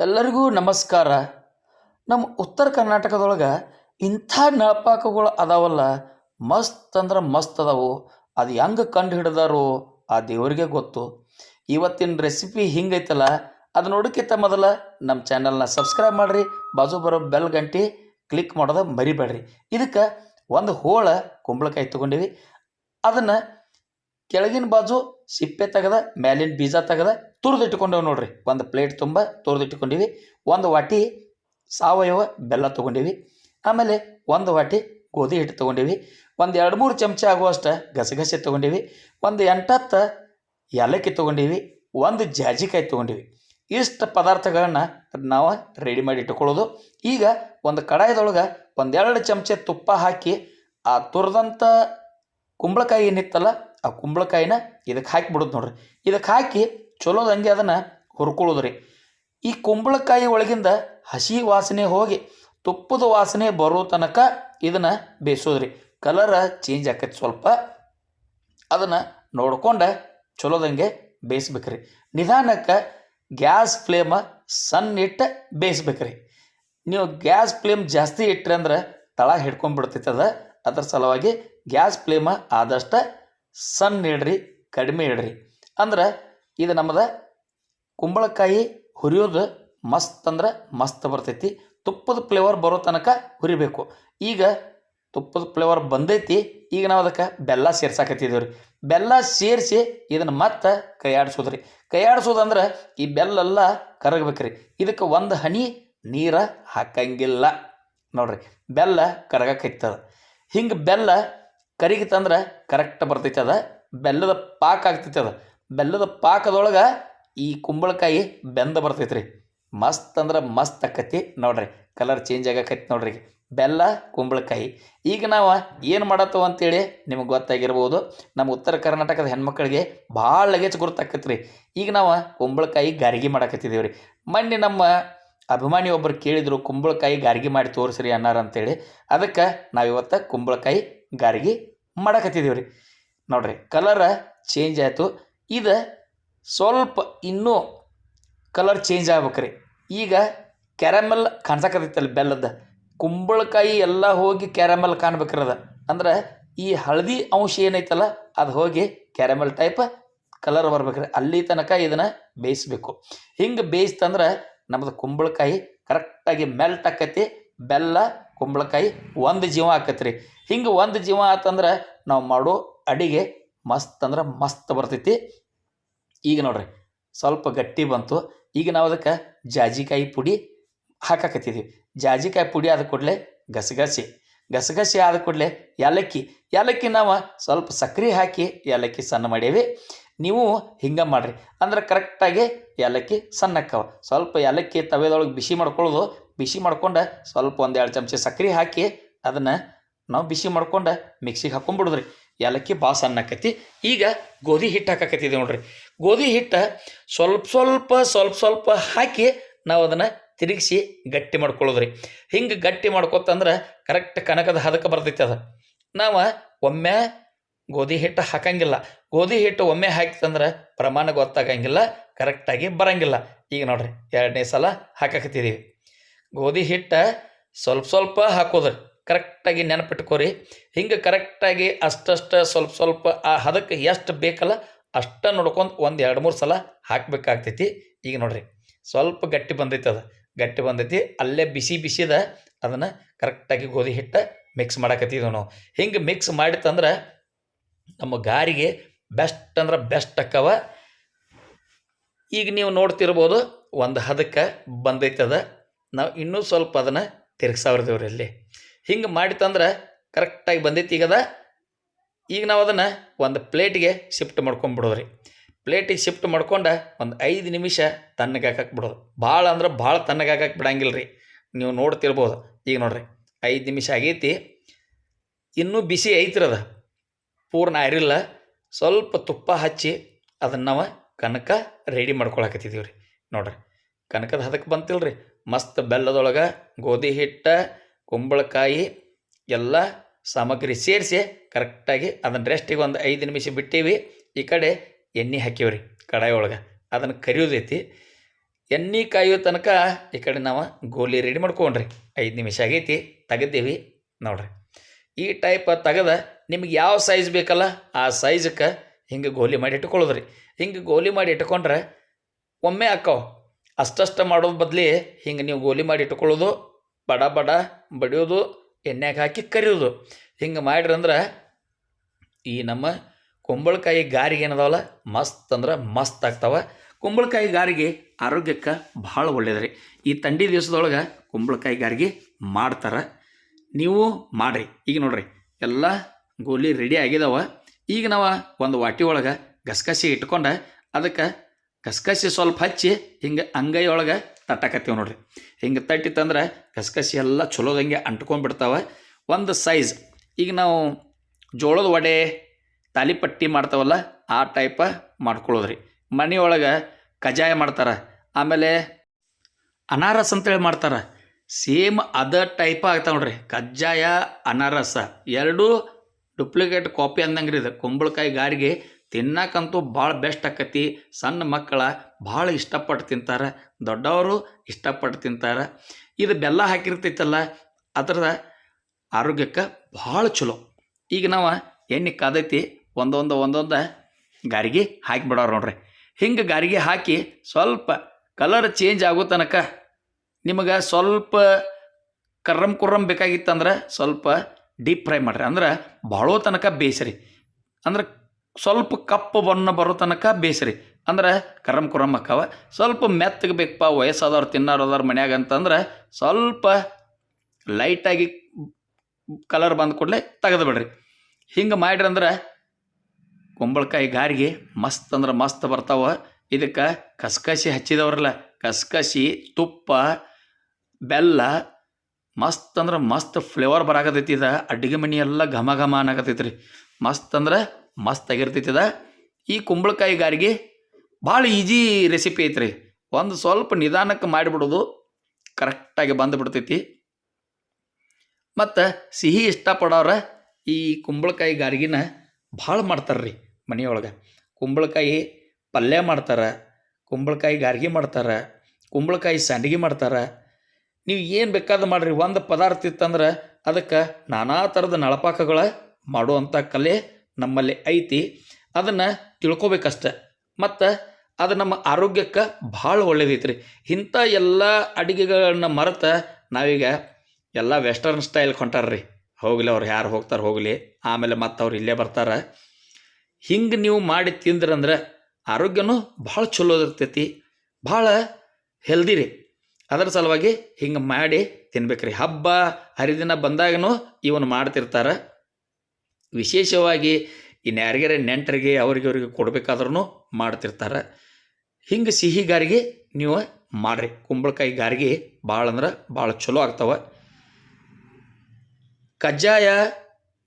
ಎಲ್ಲರಿಗೂ ನಮಸ್ಕಾರ. ನಮ್ಮ ಉತ್ತರ ಕರ್ನಾಟಕದೊಳಗೆ ಇಂಥ ನಳಪಾಕಗಳು ಅದಾವಲ್ಲ. ಮಸ್ತ್ ಅಂದ್ರೆ ಮಸ್ತ್ ಅದಾವು. ಅದು ಹೆಂಗೆ ಕಂಡು ಹಿಡ್ದಾರೋ ಆ ದೇವರಿಗೆ ಗೊತ್ತು. ಇವತ್ತಿನ ರೆಸಿಪಿ ಹಿಂಗೈತಲ್ಲ, ಅದು ನೋಡೋಕ್ಕಿಂತ ಮೊದಲ ನಮ್ಮ ಚಾನಲ್ನ ಸಬ್ಸ್ಕ್ರೈಬ್ ಮಾಡಿರಿ, ಬಾಜು ಬರೋ ಬೆಲ್ ಗಂಟೆ ಕ್ಲಿಕ್ ಮಾಡೋದು ಮರಿಬೇಡ್ರಿ. ಇದಕ್ಕೆ ಒಂದು ಹೋಳ ಕುಂಬಳಕಾಯಿ ತೊಗೊಂಡಿವಿ. ಅದನ್ನು ಕೆಳಗಿನ ಬಾಜು ಸಿಪ್ಪೆ ತೆಗೆದ, ಮ್ಯಾಲಿನ ಬೀಜ ತೆಗೆದ, ತುರಿದಿಟ್ಟುಕೊಂಡೇವೆ ನೋಡ್ರಿ. ಒಂದು ಪ್ಲೇಟ್ ತುಂಬ ತುರಿದಿಟ್ಕೊಂಡಿವಿ ಒಂದು ವಾಟಿ ಸಾವಯವ ಬೆಲ್ಲ ತೊಗೊಂಡೀವಿ, ಆಮೇಲೆ ಒಂದು ವಾಟಿ ಗೋಧಿ ಹಿಟ್ಟು ತೊಗೊಂಡೀವಿ, ಒಂದು ಎರಡು ಮೂರು ಚಮಚ ಆಗುವಷ್ಟು ಗಸಗಸೆ ತೊಗೊಂಡೀವಿ, ಒಂದು ಎಂಟತ್ತು ಏಲಕ್ಕಿ ತೊಗೊಂಡೀವಿ, ಒಂದು ಜಾಜಿಕಾಯಿ ತೊಗೊಂಡೀವಿ. ಇಷ್ಟು ಪದಾರ್ಥಗಳನ್ನ ನಾವು ರೆಡಿ ಮಾಡಿ ಇಟ್ಕೊಳ್ಳೋದು ಈಗ ಒಂದು ಕಡಾಯದೊಳಗೆ ಒಂದೆರಡು ಚಮಚ ತುಪ್ಪ ಹಾಕಿ, ಆ ತುರಿದಂಥ ಕುಂಬಳಕಾಯಿ ಏನಿತ್ತಲ್ಲ ಆ ಕುಂಬಳಕಾಯಿನ ಇದಕ್ಕೆ ಹಾಕಿಬಿಡೋದು ನೋಡ್ರಿ. ಇದಕ್ಕೆ ಹಾಕಿ ಚಲೋದಂಗೆ ಅದನ್ನು ಹುರ್ಕೊಳ್ಳೋದು ರೀ ಈ ಕುಂಬಳಕಾಯಿ ಒಳಗಿಂದ ಹಸಿ ವಾಸನೆ ಹೋಗಿ ತುಪ್ಪದ ವಾಸನೆ ಬರೋ ತನಕ ಇದನ್ನು ಬೇಯಿಸೋದ್ರಿ. ಕಲರ ಚೇಂಜ್ ಆಕೈತಿ ಸ್ವಲ್ಪ. ಅದನ್ನು ನೋಡ್ಕೊಂಡು ಚಲೋದಂಗೆ ಬೇಯಿಸ್ಬೇಕ್ರಿ. ನಿಧಾನಕ್ಕೆ ಗ್ಯಾಸ್ ಫ್ಲೇಮ ಸಣ್ಣ ಇಟ್ಟು ಬೇಯಿಸ್ಬೇಕ್ರಿ. ನೀವು ಗ್ಯಾಸ್ ಫ್ಲೇಮ್ ಜಾಸ್ತಿ ಇಟ್ರಿ ಅಂದ್ರೆ ತಳ ಹಿಡ್ಕೊಂಡ್ಬಿಡ್ತೈತೆ ಅದ ಅದ್ರ ಸಲುವಾಗಿ ಗ್ಯಾಸ್ ಫ್ಲೇಮ ಆದಷ್ಟು ಸಣ್ಣ ಇಡ್ರಿ, ಕಡಿಮೆ ಇಡ್ರಿ. ಅಂದ್ರೆ ಇದು ನಮ್ಮದು ಕುಂಬಳಕಾಯಿ ಹುರಿಯೋದು ಮಸ್ತ್ ಅಂದ್ರೆ ಮಸ್ತ್ ಬರ್ತೈತಿ. ತುಪ್ಪದ ಫ್ಲೇವರ್ ಬರೋ ತನಕ ಹುರಿಬೇಕು. ಈಗ ತುಪ್ಪದ ಫ್ಲೇವರ್ ಬಂದೈತಿ, ಈಗ ನಾವು ಅದಕ್ಕೆ ಬೆಲ್ಲ ಸೇರ್ಸಾಕತ್ತಿದ್ದೇವೆ ರೀ ಬೆಲ್ಲ ಸೇರಿಸಿ ಇದನ್ನು ಮತ್ತೆ ಕೈಯಾಡಿಸೋದು ರೀ ಕೈಯಾಡಿಸೋದಂದ್ರೆ ಈ ಬೆಲ್ಲೆಲ್ಲ ಕರಗಬೇಕು ರೀ ಇದಕ್ಕೆ ಒಂದು ಹನಿ ನೀರ ಹಾಕಂಗಿಲ್ಲ. ನೋಡ್ರಿ, ಬೆಲ್ಲ ಕರಗಕ್ಕೈತದ ಹಿಂಗೆ ಬೆಲ್ಲ ಕರಿಗಿತ್ತಂದ್ರೆ ಕರೆಕ್ಟ್ ಬರ್ತೈತೆ ಅದು. ಬೆಲ್ಲದ ಪಾಕ ಆಗ್ತೈತೆ ಅದು. ಬೆಲ್ಲದ ಪಾಕದೊಳಗೆ ಈ ಕುಂಬಳಕಾಯಿ ಬೆಂದ ಬರ್ತೈತೆ ರೀ ಮಸ್ತ್ ಅಂದ್ರೆ ಮಸ್ತ್ ಆಕತಿ ನೋಡ್ರಿ. ಕಲರ್ ಚೇಂಜ್ ಆಗಕತ್ತಿ ನೋಡ್ರಿ ಬೆಲ್ಲ, ಕುಂಬಳಕಾಯಿ. ಈಗ ನಾವು ಏನು ಮಾಡತ್ತವ ಅಂತೇಳಿ ನಿಮಗೆ ಗೊತ್ತಾಗಿರ್ಬೋದು. ನಮ್ಮ ಉತ್ತರ ಕರ್ನಾಟಕದ ಹೆಣ್ಮಕ್ಳಿಗೆ ಭಾಳ ಲಗೇಜ್ ಗುರುತಾಕತ್ತಿ ರೀ ಈಗ ನಾವು ಕುಂಬಳಕಾಯಿ ಗಾರಿಗೆ ಮಾಡಕತ್ತಿದ್ದೀವಿ ರೀ ಮೊನ್ನೆ ನಮ್ಮ ಅಭಿಮಾನಿ ಒಬ್ಬರು ಕೇಳಿದರು, ಕುಂಬಳಕಾಯಿ ಗಾರಿಗೆ ಮಾಡಿ ತೋರಿಸ್ರಿ ಅನ್ನಾರ ಅಂತೇಳಿ. ಅದಕ್ಕೆ ನಾವಿವತ್ತು ಕುಂಬಳಕಾಯಿ ಗಾರಿಗೆ ಮಾಡಕತ್ತಿದ್ದೀವಿ ರೀ ನೋಡ್ರಿ ಕಲರ ಚೇಂಜ್ ಆಯಿತು. ಇದು ಸ್ವಲ್ಪ ಇನ್ನೂ ಕಲರ್ ಚೇಂಜ್ ಆಗ್ಬೇಕ್ರಿ. ಈಗ ಕ್ಯಾರಮೆಲ್ ಕಾಣಿಸಕತ್ತೈತಲ್ಲ ಬೆಲ್ಲದ. ಕುಂಬಳಕಾಯಿ ಎಲ್ಲ ಹೋಗಿ ಕ್ಯಾರಮೆಲ್ ಕಾಣ್ಬೇಕ್ರದ. ಅಂದ್ರೆ ಈ ಹಳದಿ ಅಂಶ ಏನೈತಲ್ಲ, ಅದು ಹೋಗಿ ಕ್ಯಾರಮೆಲ್ ಟೈಪ್ ಕಲರ್ ಬರ್ಬೇಕ್ರಿ. ಅಲ್ಲಿ ತನಕ ಇದನ್ನು ಬೇಯಿಸ್ಬೇಕು. ಹಿಂಗೆ ಬೇಯಿಸ್ತಂದ್ರೆ ನಮ್ಮದು ಕುಂಬಳಕಾಯಿ ಕರೆಕ್ಟಾಗಿ ಮೆಲ್ಟ್ ಆಕತಿ, ಬೆಲ್ಲ ಕುಂಬಳಕಾಯಿ ಒಂದು ಜೀವ ಆಕತ್ರಿ. ಹಿಂಗೆ ಒಂದು ಜೀವ ಆತಂದ್ರೆ ನಾವು ಮಾಡೋ ಅಡಿಗೆ ಮಸ್ತ್ ಅಂದ್ರೆ ಮಸ್ತ್ ಬರ್ತೈತಿ. ಈಗ ನೋಡ್ರಿ, ಸ್ವಲ್ಪ ಗಟ್ಟಿ ಬಂತು. ಈಗ ನಾವು ಅದಕ್ಕೆ ಜಾಜಿಕಾಯಿ ಪುಡಿ ಹಾಕಾಕತ್ತಿದ್ದೀವಿ ಜಾಜಿಕಾಯಿ ಪುಡಿ ಆದ ಕೂಡಲೇ ಗಸಗಸೆ. ಗಸಗಸೆ ಆದ ಕೂಡಲೇ ಏಲಕ್ಕಿ ಏಲಕ್ಕಿ ನಾವು ಸ್ವಲ್ಪ ಸಕ್ಕರೆ ಹಾಕಿ ಏಲಕ್ಕಿ ಸಣ್ಣ ಮಾಡೇವಿ. ನೀವು ಹಿಂಗೆ ಮಾಡಿರಿ. ಅಂದ್ರೆ ಕರೆಕ್ಟಾಗಿ ಏಲಕ್ಕಿ ಸಣ್ಣಕ್ಕವ. ಸ್ವಲ್ಪ ಏಲಕ್ಕಿ ತವೆದೊಳಗೆ ಬಿಸಿ ಮಾಡ್ಕೊಳ್ಳೋದು ಬಿಸಿ ಮಾಡ್ಕೊಂಡು ಸ್ವಲ್ಪ ಒಂದು ಎರಡು ಚಮಚ ಸಕ್ಕರೆ ಹಾಕಿ ಅದನ್ನು ನಾವು ಬಿಸಿ ಮಾಡ್ಕೊಂಡು ಮಿಕ್ಸಿಗೆ ಹಾಕೊಂಡ್ಬಿಡೋದ್ರಿ ಏಲಕ್ಕಿ ಭಾಳ ಸಣ್ಣ ಆಕೈತಿ. ಈಗ ಗೋಧಿ ಹಿಟ್ಟು ಹಾಕಕತ್ತಿದ್ದೀವಿ ನೋಡ್ರಿ. ಗೋಧಿ ಹಿಟ್ಟು ಸ್ವಲ್ಪ ಸ್ವಲ್ಪ ಸ್ವಲ್ಪ ಸ್ವಲ್ಪ ಹಾಕಿ ನಾವು ಅದನ್ನು ತಿರುಗಿಸಿ ಗಟ್ಟಿ ಮಾಡ್ಕೊಳ್ಳೋದ್ರಿ. ಹಿಂಗೆ ಗಟ್ಟಿ ಮಾಡ್ಕೊತಂದ್ರೆ ಕರೆಕ್ಟ್ ಕನಕದ ಹದಕ್ಕೆ ಬರ್ತೈತೆ ಅದು. ನಾವು ಒಮ್ಮೆ ಗೋಧಿ ಹಿಟ್ಟು ಹಾಕಂಗಿಲ್ಲ. ಗೋಧಿ ಹಿಟ್ಟು ಒಮ್ಮೆ ಹಾಕಿತಂದ್ರೆ ಪ್ರಮಾಣ ಗೊತ್ತಾಗಂಗಿಲ್ಲ ಕರೆಕ್ಟಾಗಿ ಬರಂಗಿಲ್ಲ. ಈಗ ನೋಡ್ರಿ ಎರಡನೇ ಸಲ ಹಾಕಾಕತ್ತಿದ್ದೀವಿ ಗೋಧಿ ಹಿಟ್ಟು ಸ್ವಲ್ಪ ಸ್ವಲ್ಪ ಹಾಕೋದು. ಕರೆಕ್ಟಾಗಿ ನೆನಪಿಟ್ಕೋರಿ. ಹಿಂಗೆ ಕರೆಕ್ಟಾಗಿ ಅಷ್ಟಷ್ಟು ಸ್ವಲ್ಪ ಸ್ವಲ್ಪ ಆ ಹದಕ್ಕೆ ಎಷ್ಟು ಬೇಕಲ್ಲ ಅಷ್ಟ ನೋಡ್ಕೊಂಡು ಒಂದು ಎರಡು ಮೂರು ಸಲ ಹಾಕಬೇಕಾಗ್ತೈತಿ. ಈಗ ನೋಡ್ರಿ, ಸ್ವಲ್ಪ ಗಟ್ಟಿ ಬಂದೈತೆ ಅದು. ಗಟ್ಟಿ ಬಂದೈತಿ, ಅಲ್ಲೇ ಬಿಸಿ ಬಿಸಿದ ಅದನ್ನು ಕರೆಕ್ಟಾಗಿ ಗೋಧಿ ಹಿಟ್ಟು ಮಿಕ್ಸ್ ಮಾಡಕತ್ತಿದ್ದೀವಿ ನಾವು ಹಿಂಗೆ ಮಿಕ್ಸ್ ಮಾಡಿತ್ತಂದ್ರೆ ನಮ್ಮ ಗಾರಿಗೆ ಬೆಸ್ಟ್ ಅಂದ್ರೆ ಬೆಸ್ಟ್ ಅಕ್ಕವ. ಈಗ ನೀವು ನೋಡ್ತಿರ್ಬೋದು ಒಂದು ಹದಕ್ಕೆ ಬಂದೈತದ. ನಾವು ಇನ್ನೂ ಸ್ವಲ್ಪ ಅದನ್ನು ತಿರ್ಗ್ಸಾವ್ರದೇವ್ರಿ ಅಲ್ಲಿ ಹಿಂಗೆ ಮಾಡಿತಂದ್ರೆ ಕರೆಕ್ಟಾಗಿ ಬಂದೈತಿ ಈಗದ. ಈಗ ನಾವು ಅದನ್ನು ಒಂದು ಪ್ಲೇಟಿಗೆ ಶಿಫ್ಟ್ ಮಾಡ್ಕೊಂಬಿಡೋದ್ರಿ. ಪ್ಲೇಟಿಗೆ ಶಿಫ್ಟ್ ಮಾಡ್ಕೊಂಡು ಒಂದು ಐದು ನಿಮಿಷ ತಣ್ಣಗೆ ಹಾಕಕ್ಕೆ ಬಿಡೋದು ಭಾಳ ಅಂದ್ರೆ ಭಾಳ ತಣ್ಣಗೆ ಹಾಕಕ್ಕೆ ಬಿಡಂಗಿಲ್ಲ ರೀ ನೀವು ನೋಡ್ತಿರ್ಬೋದು. ಈಗ ನೋಡ್ರಿ, ಐದು ನಿಮಿಷ ಆಗೈತಿ. ಇನ್ನೂ ಬಿಸಿ ಐತ್ರದ ಪೂರ್ಣ ಆರಿಲ್ಲ. ಸ್ವಲ್ಪ ತುಪ್ಪ ಹಚ್ಚಿ ಅದನ್ನು ನಾವು ಕನಕ ರೆಡಿ ಮಾಡ್ಕೊಳಕತ್ತಿದ್ದೀವಿ ರೀ ನೋಡ್ರಿ, ಕನಕದ ಹದಕ್ಕೆ ಬಂತಿಲ್ಲ ರೀ ಮಸ್ತ್ ಬೆಲ್ಲದೊಳಗೆ ಗೋಧಿ ಹಿಟ್ಟು, ಕುಂಬಳಕಾಯಿ ಎಲ್ಲ ಸಾಮಗ್ರಿ ಸೇರಿಸಿ ಕರೆಕ್ಟಾಗಿ ಅದನ್ನು ರೆಸ್ಟಿಗೆ ಒಂದು ಐದು ನಿಮಿಷ ಬಿಟ್ಟೀವಿ. ಈ ಕಡೆ ಎಣ್ಣೆ ಹಾಕೀವಿ ರೀ ಕಡಾಯಿ ಒಳಗೆ. ಅದನ್ನು ಕರಿಯೋದೈತಿ ಎಣ್ಣೆ ಕಾಯೋ ತನಕ ಈ ಕಡೆ ನಾವು ಗೋಲಿ ರೆಡಿ ಮಾಡ್ಕೊಂಡ್ರಿ. ಐದು ನಿಮಿಷ ಆಗೈತಿ, ತೆಗೆದೇವಿ ನೋಡ್ರಿ. ಈ ಟೈಪ್ ತೆಗೆದ ನಿಮ್ಗೆ ಯಾವ ಸೈಜ್ ಬೇಕಲ್ಲ ಆ ಸೈಜಕ್ಕೆ ಹಿಂಗೆ ಗೋಲಿ ಮಾಡಿ ಇಟ್ಕೊಳ್ಳೋದ್ರಿ. ಹಿಂಗೆ ಗೋಲಿ ಮಾಡಿ ಇಟ್ಕೊಂಡ್ರೆ ಒಮ್ಮೆ ಅಕ್ಕವ ಅಷ್ಟಷ್ಟು ಮಾಡೋದು ಬದಲಿ ಹಿಂಗೆ ನೀವು ಗೋಲಿ ಮಾಡಿ ಇಟ್ಕೊಳ್ಳೋದು ಬಡ ಬಡ ಬಡಿಯೋದು, ಎಣ್ಣೆಗೆ ಹಾಕಿ ಕರಿಯೋದು. ಹಿಂಗೆ ಮಾಡ್ರಿ ಅಂದ್ರೆ ಈ ನಮ್ಮ ಕುಂಬಳಕಾಯಿ ಗಾರಿಗೆ ಏನದಾವಲ್ಲ? ಮಸ್ತ್ ಅಂದ್ರೆ ಮಸ್ತ್ ಆಗ್ತಾವೆ. ಕುಂಬಳಕಾಯಿ ಗಾರಿಗೆ ಆರೋಗ್ಯಕ್ಕೆ ಭಾಳ ಒಳ್ಳೆಯದ್ರಿ ಈ ಥಂಡಿ ದಿವಸದೊಳಗೆ ಕುಂಬಳಕಾಯಿ ಗಾರಿಗೆ ಮಾಡ್ತಾರೆ. ನೀವು ಮಾಡಿರಿ. ಈಗ ನೋಡ್ರಿ, ಎಲ್ಲ ಗೋಲಿ ರೆಡಿ ಆಗಿದಾವ. ಈಗ ನಾವು ಒಂದು ವಾಟಿ ಒಳಗೆ ಗಸಗಸಿ ಇಟ್ಕೊಂಡು ಅದಕ್ಕೆ ಗಸಗಸಿ ಸ್ವಲ್ಪ ಹಚ್ಚಿ ಹಿಂಗೆ ಅಂಗೈ ಒಳಗೆ ತಟ್ಟಕತ್ತೀವಿ ನೋಡ್ರಿ. ಹಿಂಗೆ ತಟ್ಟಿತ್ತಂದ್ರೆ ಕಸ್ಕಸಿ ಎಲ್ಲ ಚಲೋದಂಗೆ ಅಂಟ್ಕೊಂಡ್ಬಿಡ್ತಾವೆ. ಒಂದು ಸೈಜ್ ಈಗ ನಾವು ಜೋಳದ ವಡೆ, ತಾಲಿಪಟ್ಟಿ ಮಾಡ್ತಾವಲ್ಲ, ಆ ಟೈಪ ಮಾಡ್ಕೊಳ್ಳೋದ್ರಿ ಮನೆಯೊಳಗೆ ಕಜಾಯ ಮಾಡ್ತಾರೆ. ಆಮೇಲೆ ಅನಾರಸ್ ಅಂತೇಳಿ ಮಾಡ್ತಾರೆ. ಸೇಮ್ ಅದ ಟೈಪ್ ಆಗ್ತಾವೆ ನೋಡ್ರಿ. ಕಜ್ಜಾಯ, ಅನಾರಸ. ಎರಡೂ ಡುಪ್ಲಿಕೇಟ್ ಕಾಪಿ ಅಂದಂಗೆ ಇದು. ಕುಂಬಳಕಾಯಿ ಗಾರಿಗೆ ತಿನ್ನಕ್ಕಂತೂ ಭಾಳ ಬೆಸ್ಟ್ ಆಕತಿ. ಸಣ್ಣ ಮಕ್ಕಳ ಭಾಳ ಇಷ್ಟಪಟ್ಟು ತಿಂತಾರೆ. ದೊಡ್ಡವರು ಇಷ್ಟಪಟ್ಟು ತಿಂತಾರೆ. ಇದು ಬೆಲ್ಲ ಹಾಕಿರ್ತೈತಲ್ಲ ಅದ್ರ ಆರೋಗ್ಯಕ್ಕೆ ಭಾಳ ಚಲೋ. ಈಗ ನಾವು ಎಣ್ಣೆ ಕಾದೈತಿ, ಒಂದೊಂದು ಒಂದೊಂದು ಗಾರಿಗೆ ಹಾಕಿಬಿಡೋರು ನೋಡ್ರಿ. ಹಿಂಗೆ ಗಾರಿಗೆ ಹಾಕಿ ಸ್ವಲ್ಪ ಕಲರ್ ಚೇಂಜ್ ಆಗೋ ತನಕ ನಿಮಗೆ ಸ್ವಲ್ಪ ಕರ್ರಮ್ ಕುರ್ರಮ್ ಬೇಕಾಗಿತ್ತಂದ್ರೆ ಸ್ವಲ್ಪ ಡೀಪ್ ಫ್ರೈ ಮಾಡಿರಿ. ಅಂದ್ರೆ ಭಾಳೋ ತನಕ ಬೇಯಿಸ್ರಿ. ಅಂದ್ರೆ ಸ್ವಲ್ಪ ಕಪ್ಪು ಬಣ್ಣ ಬರೋ ತನಕ ಬೇಯಿಸ್ರಿ ಅಂದ್ರೆ ಕರಮ್ ಕುರಮ್ ಅಕ್ಕವ. ಸ್ವಲ್ಪ ಮೆತ್ತಗೆ ಬೇಕಪ್ಪ, ವಯಸ್ಸಾದವ್ರು ತಿನ್ನೋರು ಅದಾರ ಮನ್ಯಾಗ ಅಂತಂದ್ರೆ ಸ್ವಲ್ಪ ಲೈಟಾಗಿ ಕಲರ್ ಬಂದ ಕೂಡಲೇ ತೆಗೆದು ಬಿಡ್ರಿ. ಹಿಂಗೆ ಮಾಡ್ರಿ ಅಂದ್ರೆ ಕುಂಬಳಕಾಯಿ ಗಾರಿಗೆ ಮಸ್ತ್ ಅಂದ್ರೆ ಮಸ್ತ್ ಬರ್ತಾವ. ಇದಕ್ಕೆ ಕಸ್ಕಸಿ ಹಚ್ಚಿದವ್ರಲ್ಲ. ಕಸ್ಕಸಿ ತುಪ್ಪ, ಬೆಲ್ಲ ಮಸ್ತ್ ಅಂದ್ರೆ ಮಸ್ತ್ ಫ್ಲೇವರ್ ಬರಾಕತೈತಿ ಇದು. ಅಡ್ಗೆ ಮನೆ ಎಲ್ಲ ಘಮ ಘಮ ಅನ್ನಕತೈತಿ ರೀ ಮಸ್ತ್ ಅಂದ್ರೆ ಮಸ್ತ್ ಆಗಿರ್ತೈತಿ ಇದು. ಈ ಕುಂಬಳಕಾಯಿ ಗಾರಿಗೆ ಭಾಳ ಈಜಿ ರೆಸಿಪಿ ಐತ್ರಿ. ಒಂದು ಸ್ವಲ್ಪ ನಿಧಾನಕ್ಕೆ ಮಾಡಿಬಿಡೋದು ಕರೆಕ್ಟಾಗಿ ಬಂದುಬಿಡ್ತೈತಿ. ಮತ್ತು ಸಿಹಿ ಇಷ್ಟಪಡೋರ ಈ ಕುಂಬಳಕಾಯಿ ಗಾರಿಗಿನ ಭಾಳ ಮಾಡ್ತಾರೆ ರೀ ಮನೆಯೊಳಗೆ. ಕುಂಬಳಕಾಯಿ ಪಲ್ಯ ಮಾಡ್ತಾರೆ, ಕುಂಬಳಕಾಯಿ ಗಾರ್ಗಿ ಮಾಡ್ತಾರೆ, ಕುಂಬಳಕಾಯಿ ಸಂಡಿಗೆ ಮಾಡ್ತಾರೆ ನೀವು ಏನು ಬೇಕಾದ ಮಾಡಿರಿ. ಒಂದು ಪದಾರ್ಥ ಇತ್ತಂದ್ರೆ ಅದಕ್ಕೆ ನಾನಾ ಥರದ ನಳಪಾಕಗಳ ಮಾಡುವಂಥ ಕಲೆ ನಮ್ಮಲ್ಲಿ ಐತಿ. ಅದನ್ನು ತಿಳ್ಕೊಬೇಕಷ್ಟೆ. ಮತ್ತು ಅದು ನಮ್ಮ ಆರೋಗ್ಯಕ್ಕೆ ಭಾಳ ಒಳ್ಳೇದೈತಿ ರೀ ಇಂಥ ಎಲ್ಲ ಅಡುಗೆಗಳನ್ನ ಮರೆತ ನಾವೀಗ ಎಲ್ಲ ವೆಸ್ಟರ್ನ್ ಸ್ಟೈಲ್ ಹೊಂಟಾರ್ರಿ ಹೋಗಲಿ ಅವ್ರು ಯಾರು ಹೋಗ್ತಾರೆ ಹೋಗಲಿ. ಆಮೇಲೆ ಮತ್ತೆ ಅವ್ರು ಇಲ್ಲೇ ಬರ್ತಾರೆ. ಹಿಂಗೆ ನೀವು ಮಾಡಿ ತಿಂದ್ರಂದ್ರೆ ಆರೋಗ್ಯನೂ ಭಾಳ ಚಲೋ ಇರ್ತೈತಿ. ಭಾಳ ಹೆಲ್ದಿ ರೀ. ಅದರ ಸಲುವಾಗಿ ಹಿಂಗೆ ಮಾಡಿ ತಿನ್ಬೇಕ್ರಿ. ಹಬ್ಬ, ಹರಿದಿನ ಬಂದಾಗನೂ ಇವನು ಮಾಡ್ತಿರ್ತಾರೆ. ವಿಶೇಷವಾಗಿ ಇನ್ನು ಯಾರಿಗಾರ ನೆಂಟರಿಗೆ, ಅವ್ರಿಗೆ ಅವ್ರಿಗೆ ಕೊಡಬೇಕಾದ್ರೂ ಮಾಡ್ತಿರ್ತಾರೆ. ಹಿಂಗೆ ಸಿಹಿ ಗಾರಿಗೆ ನೀವು ಮಾಡಿರಿ. ಕುಂಬಳಕಾಯಿ ಗಾರಿಗೆ ಭಾಳ ಅಂದ್ರೆ ಭಾಳ ಚಲೋ ಆಗ್ತವೆ. ಕಜ್ಜಾಯ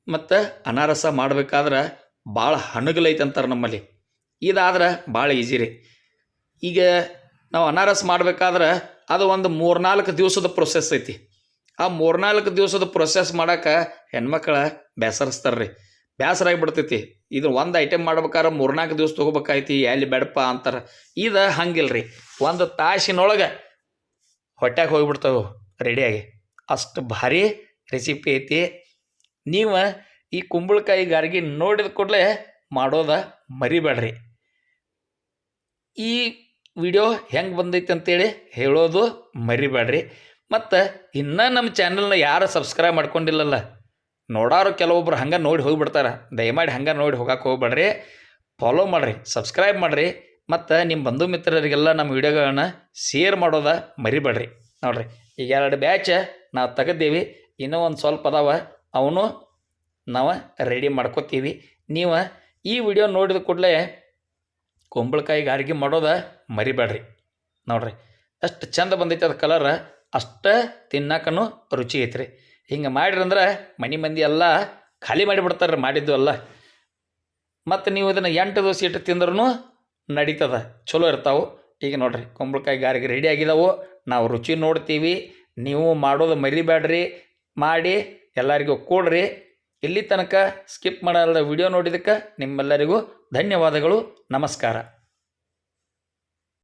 ಮತ್ತು ಅನಾರಸ ಮಾಡಬೇಕಾದ್ರೆ ಭಾಳ ಹಣಗಲೈತೆ ಅಂತಾರೆ ನಮ್ಮಲ್ಲಿ. ಇದಾದ್ರೆ ಭಾಳ ಈಜಿ ರೀ. ಈಗ ನಾವು ಅನಾರಸ್ ಮಾಡಬೇಕಾದ್ರೆ ಅದು ಒಂದು ಮೂರ್ನಾಲ್ಕು ದಿವಸದ ಪ್ರೊಸೆಸ್ ಐತಿ. ಆ ಮೂರ್ನಾಲ್ಕು ದಿವಸದ ಪ್ರೊಸೆಸ್ ಮಾಡೋಕೆ ಹೆಣ್ಮಕ್ಳು ಬೇಸರಿಸ್ತಾರೆ ರೀ ಬೇಸರ ಆಗಿಬಿಡ್ತೈತಿ. ಇದು ಒಂದು ಐಟಮ್ ಮಾಡ್ಬೇಕಾದ್ರೆ ಮೂರ್ನಾಲ್ಕು ದಿವಸ ತೊಗೋಬೇಕಾಯ್ತಿ, ಎಲ್ಲಿ ಬೇಡಪ್ಪ ಅಂತಾರೆ. ಇದು ಹಂಗಿಲ್ಲ ರೀ ಒಂದು ತಾಸಿನೊಳಗೆ ಹೊಟ್ಯಾಗ ಹೋಗಿಬಿಡ್ತಾವೆ ರೆಡಿಯಾಗಿ. ಅಷ್ಟು ಭಾರಿ ರೆಸಿಪಿ ಐತಿ. ನೀವು ಈ ಕುಂಬಳಕಾಯಿ ಗಾರ್ಗಿ ನೋಡಿದ ಕೂಡಲೇ ಮಾಡೋದ ಮರಿಬೇಡ್ರಿ. ಈ ವಿಡಿಯೋ ಹೆಂಗೆ ಬಂದೈತೆ ಅಂತೇಳಿ ಹೇಳೋದು ಮರಿಬೇಡ್ರಿ. ಮತ್ತು ಇನ್ನೂ ನಮ್ಮ ಚಾನಲ್ನ ಯಾರು ಸಬ್ಸ್ಕ್ರೈಬ್ ಮಾಡ್ಕೊಂಡಿಲ್ಲಲ್ಲ, ನೋಡಾರು ಕೆಲವೊಬ್ರು ಹಂಗೆ ನೋಡಿ ಹೋಗಿಬಿಡ್ತಾರೆ. ದಯಮಾಡಿ ಹಂಗೆ ನೋಡಿ ಹೋಗಕ್ಕೆ ಹೋಗ್ಬೇಡ್ರಿ. ಫಾಲೋ ಮಾಡಿರಿ ಸಬ್ಸ್ಕ್ರೈಬ್ ಮಾಡಿರಿ. ಮತ್ತು ನಿಮ್ಮ ಬಂಧು ಮಿತ್ರರಿಗೆಲ್ಲ ನಮ್ಮ ವಿಡಿಯೋಗಳನ್ನ ಶೇರ್ ಮಾಡೋದ ಮರಿಬೇಡ್ರಿ. ನೋಡಿರಿ, ಈಗ ಎರಡು ಬ್ಯಾಚ ನಾವು ತೆಗ್ದೀವಿ ಇನ್ನೂ ಒಂದು ಸ್ವಲ್ಪ ಅದಾವ, ಅವನು ನಾವು ರೆಡಿ ಮಾಡ್ಕೋತೀವಿ. ನೀವು ಈ ವಿಡಿಯೋ ನೋಡಿದ ಕೂಡಲೇ ಕುಂಬಳಕಾಯಿ ಗಾರಿಗೆ ಮಾಡೋದ ಮರಿಬೇಡ್ರಿ ನೋಡ್ರಿ, ಅಷ್ಟು ಚಂದ ಬಂದೈತೆ ಅದು ಕಲರ್ ಅಷ್ಟ ತಿನ್ನಕನು ರುಚಿ ಐತ್ರಿ. ಹಿಂಗೆ ಮಾಡಿರಂದ್ರೆ ಮನೆ ಮಂದಿ ಎಲ್ಲ ಖಾಲಿ ಮಾಡಿಬಿಡ್ತಾರೆ ಮಾಡಿದ್ದು ಅಲ್ಲ. ಮತ್ತು ನೀವು ಇದನ್ನು ಎಂಟು ದಿವಸ ಇಟ್ಟು ತಿಂದ್ರೂ ನಡೀತದ, ಚಲೋ ಇರ್ತಾವೆ. ಈಗ ನೋಡ್ರಿ ಕುಂಬಳಕಾಯಿ ಗಾರಿಗೆ ರೆಡಿ ಆಗಿದಾವೆ. ನಾವು ರುಚಿ ನೋಡ್ತೀವಿ, ನೀವು ಮಾಡೋದು ಮರಿಬೇಡ್ರಿ ಮಾಡಿ ಎಲ್ಲರಿಗೂ ಕೊಡ್ರಿ. ಇಲ್ಲಿ ತನಕ ಸ್ಕಿಪ್ ಮಾಡಲ್ಲ ವಿಡಿಯೋ ನೋಡಿದ್ದಕ್ಕೆ ನಿಮ್ಮೆಲ್ಲರಿಗೂ ಧನ್ಯವಾದಗಳು. ನಮಸ್ಕಾರ.